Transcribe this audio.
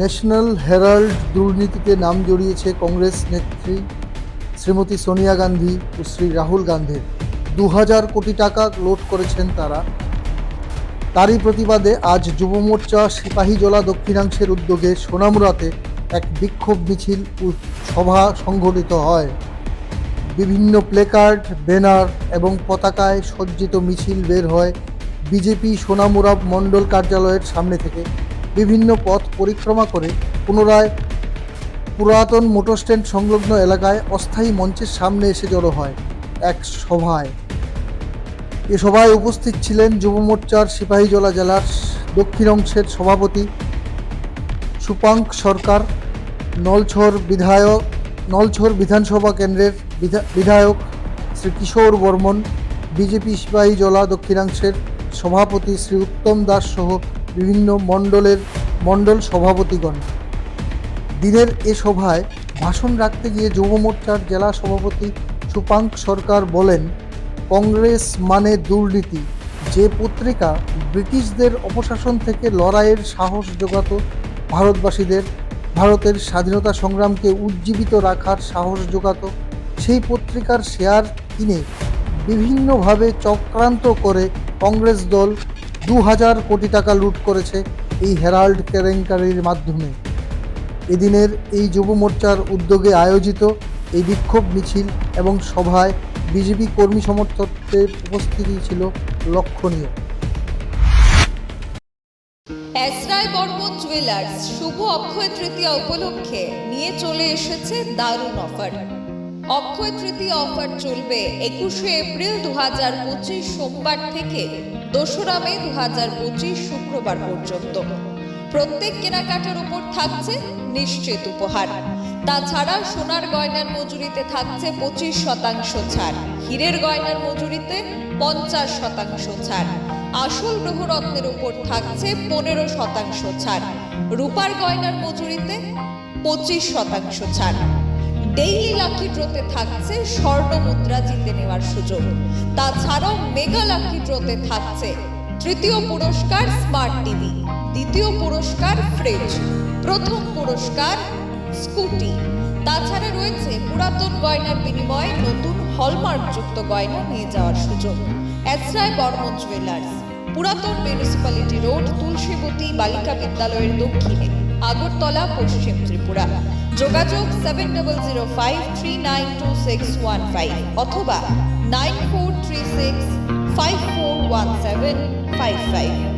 National Herald দুর্নীতিতে নাম জড়িয়েছে কংগ্রেস নেত্রী শ্রীমতী সোনিয়া গান্ধী ও শ্রী রাহুল গান্ধীর। দু হাজার কোটি টাকা লোড করেছেন তারা। তারই প্রতিবাদে আজ যুব মোর্চা সিপাহীজলা দক্ষিণাংশের উদ্যোগে সোনামুরাতে এক বিক্ষোভ মিছিল সভা সংঘটিত হয়। বিভিন্ন প্লেকার্ড, ব্যানার এবং পতাকায় সজ্জিত মিছিল বের হয় বিজেপি সোনামুরা মণ্ডল কার্যালয়ের সামনে থেকে। বিভিন্ন পথ পরিক্রমা করে পুনরায় পুরাতন মোটর স্ট্যান্ড সংলগ্ন এলাকায় অস্থায়ী মঞ্চের সামনে এসে জড়ো হয় এক সভায়। এ সভায় উপস্থিত ছিলেন যুব মোর্চার সিপাহীজলা জেলার দক্ষিণ অংশের সভাপতি সুপাঙ্ক সরকার, নলছর বিধায়ক, নলছর বিধানসভা কেন্দ্রের বিধা- বিধায়ক শ্রী কিশোর বর্মন, বিজেপি সিপাহীজলা দক্ষিণাংশের সভাপতি শ্রী উত্তম দাস সহ বিভিন্ন মণ্ডলের মণ্ডল সভাপতিগণ। দিনের এ সভায় ভাষণ রাখতে গিয়ে যুব মোর্চার জেলা সভাপতি সুপাঙ্ক সরকার বলেন, কংগ্রেস মানে দুর্নীতি। যে পত্রিকা ব্রিটিশদের অপশাসন থেকে লড়াইয়ের সাহস জোগাতো ভারতবাসীদের, ভারতের স্বাধীনতা সংগ্রামকে উজ্জীবিত রাখার সাহস জোগাত, সেই পত্রিকার শেয়ার কিনে বিভিন্নভাবে চক্রান্ত করে কংগ্রেস দল দু হাজার কোটি টাকা লুট করেছে এই হেরাল্ড কেলেঙ্কারির মাধ্যমে। এদিনের এই যুব মোর্চার উদ্যোগে আয়োজিত এই বিক্ষোভ মিছিল এবং সভায় বিজেপি কর্মী সমর্থকদের উপস্থিতি ছিল লক্ষণীয়। এসরাই বর্মন জুয়েলার্স, শুভ অক্ষয় তৃতীয়া উপলক্ষে নিয়ে চলে এসেছে দারুণ অফার। অক্ষয় তৃতীয়া অফার চলবে একুশে এপ্রিল দু সোমবার থেকে। দোসরা মে দু হাজার পঁচিশ শুক্রবার পর্যন্ত। প্রত্যেক কেনাকাটার উপর থাকছে নিশ্চিত উপহার। তাছাড়া সোনার গয়নার মজুরিতে থাকছে পঁচিশ শতাংশ ছাড়। হীরের গয়নার মজুরিতে পঞ্চাশ শতাংশ ছাড়। আসল গ্রহরত্নের উপর থাকছে পনেরো শতাংশ ছাড়। রূপার গয়নার মজুরিতে পঁচিশ শতাংশ ছাড়। ডেইলি লাকি ড্রোতে থাকছে স্বর্ণ মুদ্রা জিতে নেওয়ার সুযোগ। তাছাড়াও মেগা লাকি ড্রোতে থাকছে তৃতীয় পুরস্কার স্মার্ট টিভি, দ্বিতীয় পুরস্কার ফ্রিজ, প্রথম পুরস্কার স্কুটি। তাছাড়া রয়েছে পুরাতন গয়নার বিনিময়ে নতুন হলমার্কযুক্ত গয়না নিয়ে যাওয়ার সুযোগ। এসরায় বর্মন জুয়েলার্স, পুরাতন মিউনিসিপ্যালিটি রোড তুলসীবতী বালিকা বিদ্যালয়ের দক্ষিণে। আগরতলা, পশ্চিম ত্রিপুরা। যোগাযোগ seven double zero five three nine two six one five অথবা nine four three six five four one seven five five